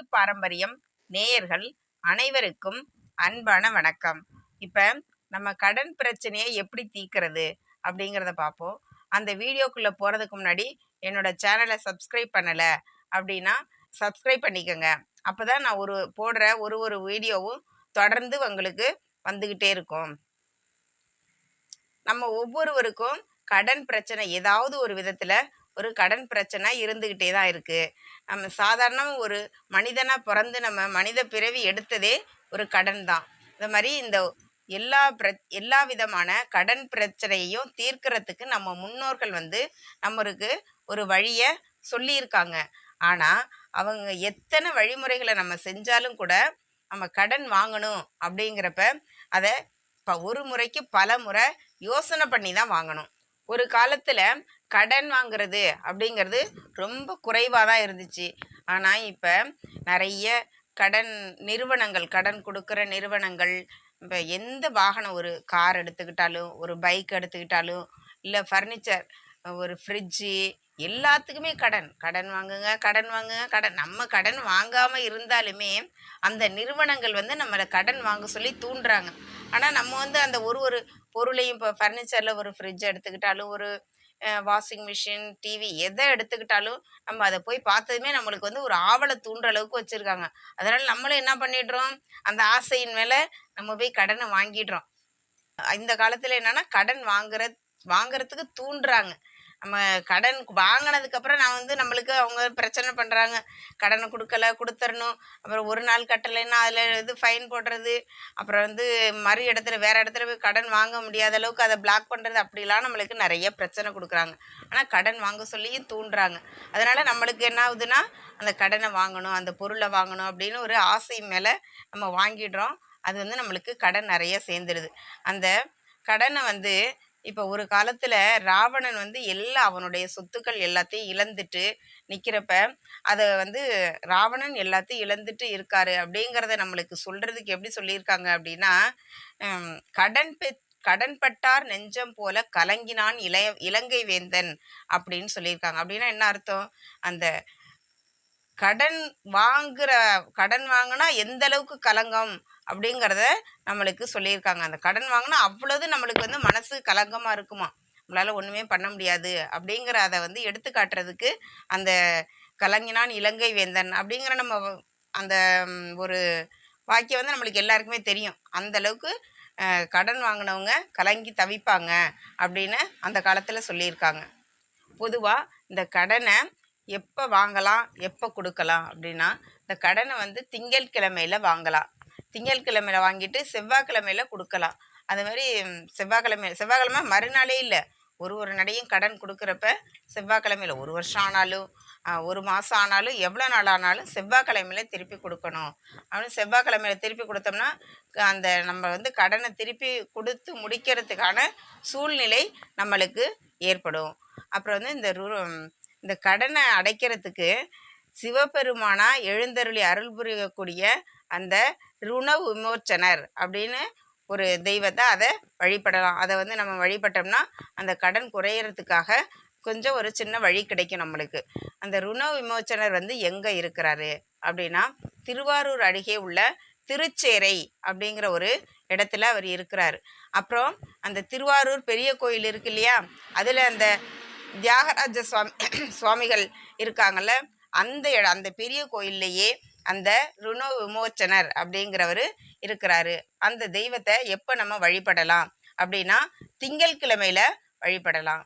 எழுத்து பாரம்பரியம் நேயர்கள் அனைவருக்கும் அன்பான வணக்கம். இப்போ நம்ம கடன் பிரச்சனையை எப்படி தீக்கிறது அப்படிங்கிறத பார்ப்போம். அந்த வீடியோக்குள்ளே போகிறதுக்கு முன்னாடி என்னோட சேனலை சப்ஸ்கிரைப் பண்ணலை அப்படின்னா சப்ஸ்கிரைப் பண்ணிக்கோங்க. அப்போ தான் நான் ஒரு போடுற ஒரு ஒரு வீடியோவும் தொடர்ந்து உங்களுக்கு வந்துக்கிட்டே இருக்கும். நம்ம ஒவ்வொருவருக்கும் கடன் பிரச்சனை ஏதாவது ஒரு விதத்தில் ஒரு கடன் பிரச்சனை இருந்துக்கிட்டே தான் இருக்குது நம்ம சாதாரண ஒரு மனிதனாக பிறந்து நம்ம மனித பிறவி எடுத்ததே ஒரு கடன் தான். இந்த மாதிரி இந்த எல்லா பிர எல்லா விதமான கடன் பிரச்சனையையும் தீர்க்கறதுக்கு நம்ம முன்னோர்கள் வந்து நம்மளுக்கு ஒரு வழியை சொல்லியிருக்காங்க. ஆனால் அவங்க எத்தனை வழிமுறைகளை நம்ம செஞ்சாலும் கூட நம்ம கடன் வாங்கணும் அப்படிங்கிறப்ப அதை இப்போ ஒரு முறைக்கு பல முறை யோசனை பண்ணி தான் வாங்கணும். ஒரு காலத்தில் கடன் வாங்குறது அப்படிங்கிறது ரொம்ப குறைவாக தான் இருந்துச்சு. ஆனால் இப்போ நிறைய கடன் நிறுவனங்கள் கடன் கொடுக்குற நிறுவனங்கள் இப்போ எந்த வாகனம் ஒரு கார் எடுத்துக்கிட்டாலும் ஒரு பைக் எடுத்துக்கிட்டாலும் இல்லை ஃபர்னிச்சர் ஒரு ஃப்ரிட்ஜு எல்லாத்துக்குமே கடன். கடன் வாங்குங்க கடன் வாங்குங்க கடன். நம்ம கடன் வாங்காமல் இருந்தாலுமே அந்த நிறுவனங்கள் வந்து நம்மளை கடன் வாங்க சொல்லி தூண்டுறாங்க. ஆனால் நம்ம வந்து அந்த ஒரு ஒரு பொருளையும் இப்போ ஃபர்னிச்சரில் ஒரு ஃப்ரிட்ஜ் எடுத்துக்கிட்டாலும் ஒரு வாஷிங் மிஷின் டிவி எதை எடுத்துக்கிட்டாலும் நம்ம அதை போய் பார்த்ததுமே நம்மளுக்கு வந்து ஒரு ஆவலை தூண்டுற அளவுக்கு வச்சுருக்காங்க. அதனால் நம்மளும் என்ன பண்ணிடுறோம்? அந்த ஆசையின் மேலே நம்ம போய் கடனை வாங்கிடுறோம். இந்த காலத்தில் என்னென்னா கடன் வாங்குற வாங்குறதுக்கு தூண்டுறாங்க. நம்ம கடன் வாங்கினதுக்கப்புறம் நான் வந்து நம்மளுக்கு அவங்க பிரச்சனை பண்ணுறாங்க கடனை கொடுக்கல கொடுத்துடணும் அப்புறம் ஒரு நாள் கட்டலைன்னா அதில் இது ஃபைன் போடுறது. அப்புறம் வந்து மறு இடத்துல வேறு இடத்துல போய் கடன் வாங்க முடியாத அளவுக்கு அதை பிளாக் பண்ணுறது அப்படிலாம் நம்மளுக்கு நிறைய பிரச்சனை கொடுக்குறாங்க. ஆனால் கடன் வாங்க சொல்லியும் தூண்டுறாங்க. அதனால் நம்மளுக்கு என்ன ஆகுதுன்னா அந்த கடனை வாங்கணும் அந்த பொருளை வாங்கணும் அப்படின்னு ஒரு ஆசை மேலே நம்ம வாங்கிடுறோம். அது வந்து நம்மளுக்கு கடன் நிறைய சேர்ந்துடுது அந்த கடனை வந்து இப்போ ஒரு காலத்தில் ராவணன் வந்து எல்லா அவனுடைய சொத்துக்கள் எல்லாத்தையும் இழந்துட்டு நிற்கிறப்ப அதை வந்து ராவணன் எல்லாத்தையும் இழந்துட்டு இருக்காரு அப்படிங்கிறத நம்மளுக்கு சொல்கிறதுக்கு எப்படி சொல்லியிருக்காங்க அப்படின்னா கடன் பெ கடன்பட்டார் நெஞ்சம் போல கலங்கினான் இளைய இலங்கை வேந்தன் அப்படின்னு சொல்லியிருக்காங்க. அப்படின்னா என்ன அர்த்தம்? அந்த கடன் வாங்குற கடன் வாங்கினா எந்த அளவுக்கு கலங்கம்? அப்படிங்கிறத நம்மளுக்கு சொல்லியிருக்காங்க. அந்த கடன் வாங்கினா அவ்வளோது நம்மளுக்கு வந்து மனசு கலங்கமாக இருக்குமா? நம்மளால் ஒன்றுமே பண்ண முடியாது. அப்படிங்கிற அதை வந்து எடுத்து காட்டுறதுக்கு அந்த கலங்கினான் இலங்கை வேந்தன் அப்படிங்கிற நம்ம அந்த ஒரு வாக்கியம் வந்து நம்மளுக்கு எல்லாருக்குமே தெரியும். அந்த அளவுக்கு கடன் வாங்கினவங்க கலங்கி தவிப்பாங்க அப்படின்னு அந்த காலத்தில் சொல்லியிருக்காங்க. பொதுவாக இந்த கடனை எப்போ வாங்கலாம் எப்போ கொடுக்கலாம் அப்படின்னா இந்த கடனை வந்து திங்கள் கிழமையில் வாங்கலாம். திங்கட்கிழமையில வாங்கிட்டு செவ்வாய்க்கிழமையில கொடுக்கலாம். அது மாதிரி செவ்வாய்க்கிழமை செவ்வாய்க்கிழமை மறுநாளே இல்லை. ஒரு ஒரு நடையும் கடன் கொடுக்குறப்ப செவ்வாய்க்கிழமையில் ஒரு வருஷம் ஆனாலும் ஒரு மாதம் ஆனாலும் எவ்வளோ நாள் ஆனாலும் செவ்வாய்க்கிழமையில திருப்பி கொடுக்கணும். அப்படின்னு செவ்வாய்க்கிழமையில திருப்பி கொடுத்தோம்னா அந்த நம்ம வந்து கடனை திருப்பி கொடுத்து முடிக்கிறதுக்கான சூழ்நிலை நம்மளுக்கு ஏற்படும். அப்புறம் வந்து இந்த இந்த கடனை அடைக்கிறதுக்கு சிவபெருமானா எழுந்தருளி அருள் புரியக்கூடிய அந்த ருண விமோச்சனர் அப்படின்னு ஒரு தெய்வத்தை அதை வழிபடலாம். அதை வந்து நம்ம வழிபட்டோம்னா அந்த கடன் குறையிறதுக்காக கொஞ்சம் ஒரு சின்ன வழி கிடைக்கும் நம்மளுக்கு. அந்த ருண விமோச்சனர் வந்து எங்கே இருக்கிறாரு அப்படின்னா திருவாரூர் அருகே உள்ள திருச்சேரை அப்படிங்கிற ஒரு இடத்துல அவர் இருக்கிறார். அப்புறம் அந்த திருவாரூர் பெரிய கோயில் இருக்கு இல்லையா? அதில் அந்த தியாகராஜ சுவாமி சுவாமிகள் இருக்காங்கல்ல? அந்த இடம் அந்த பெரிய கோயில்லையே அந்த ருண விமோச்சனர் அப்படிங்கிறவர் இருக்கிறாரு. அந்த தெய்வத்தை எப்போ நம்ம வழிபடலாம்? அப்படின்னா திங்கள் கிழமையில் வழிபடலாம்.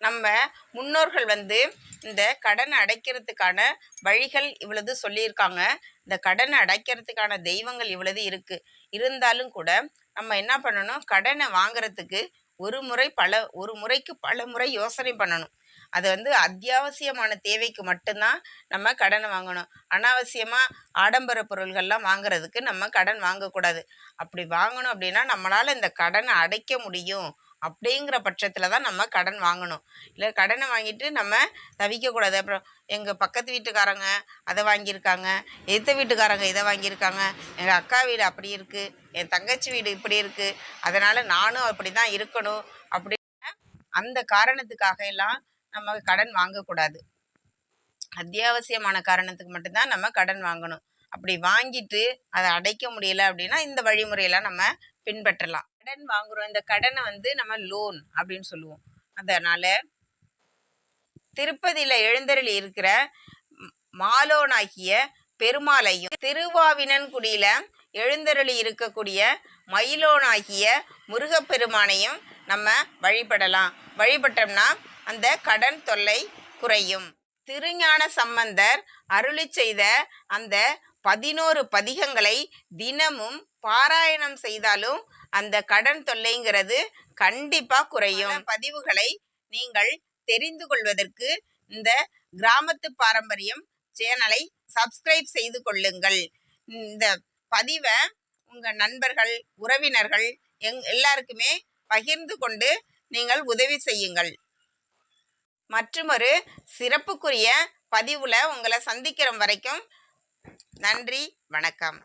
நம்ம முன்னோர்கள் வந்து இந்த கடனை அடைக்கிறதுக்கான வழிகள் இவ்வளவு சொல்லியிருக்காங்க. இந்த கடனை அடைக்கிறதுக்கான தெய்வங்கள் இவ்வளவு இருக்குது இருந்தாலும் கூட நம்ம என்ன பண்ணணும்? கடனை வாங்குறதுக்கு ஒரு முறை பல ஒரு முறைக்கு பல முறை யோசனை பண்ணணும். அது வந்து அத்தியாவசியமான தேவைக்கு மட்டும்தான் நம்ம கடனை வாங்கணும். அனாவசியமாக ஆடம்பர பொருள்கள்லாம் வாங்குறதுக்கு நம்ம கடன் வாங்கக்கூடாது. அப்படி வாங்கணும் அப்படின்னா நம்மளால் இந்த கடனை அடைக்க முடியும் அப்படிங்கிற பட்சத்தில் தான் நம்ம கடன் வாங்கணும். இல்லை கடனை வாங்கிட்டு நம்ம தவிக்கக்கூடாது. அப்புறம் எங்கள் பக்கத்து வீட்டுக்காரங்க அதை வாங்கியிருக்காங்க எத்த வீட்டுக்காரங்க இதை வாங்கியிருக்காங்க எங்கள் அக்கா வீடு அப்படி இருக்குது என் தங்கச்சி வீடு இப்படி இருக்குது அதனால் நானும் அப்படி தான் இருக்கணும் அப்படின்னு அந்த காரணத்துக்காக எல்லாம் நம்ம கடன் வாங்கக்கூடாது. அத்தியாவசியமான காரணத்துக்கு மட்டும்தான் நம்ம கடன் வாங்கணும். அப்படி வாங்கிட்டு அதை அடைக்க முடியல அப்படின்னா இந்த வழிமுறையெல்லாம் நம்ம பின்பற்றலாம். கடன் வாங்குறோம். இந்த கடனை வந்து நம்ம லோன் அப்படின்னு சொல்லுவோம். அதனால திருப்பதியில எழுந்தருளி இருக்கிற மாலோனாகிய பெருமாளையும் திருவாவினன்குடியில எழுந்தருளி இருக்கக்கூடிய மயிலோனாகிய முருகப்பெருமானையும் நம்ம வழிபடலாம். வழிபட்டோம்னா அந்த கடன் தொல்லை குறையும். திருஞான சம்பந்தர் அருளி செய்த அந்த பதினோரு பதிகங்களை தினமும் பாராயணம் செய்தாலும் அந்த கடன் தொல்லைங்கிறது கண்டிப்பா குறையும். பதிவுகளை நீங்கள் தெரிந்து கொள்வதற்கு இந்த கிராமத்து பாரம்பரியம் சேனலை சப்ஸ்கிரைப் செய்து கொள்ளுங்கள். இந்த பதிவை உங்க நண்பர்கள் உறவினர்கள் எங் எல்லாருக்குமே பகிர்ந்து கொண்டு நீங்கள் உதவி செய்யுங்கள். மற்றுமொரு சிறப்புக்குரிய பதிவில் உங்களை சந்திக்கிற வரைக்கும் நன்றி வணக்கம்.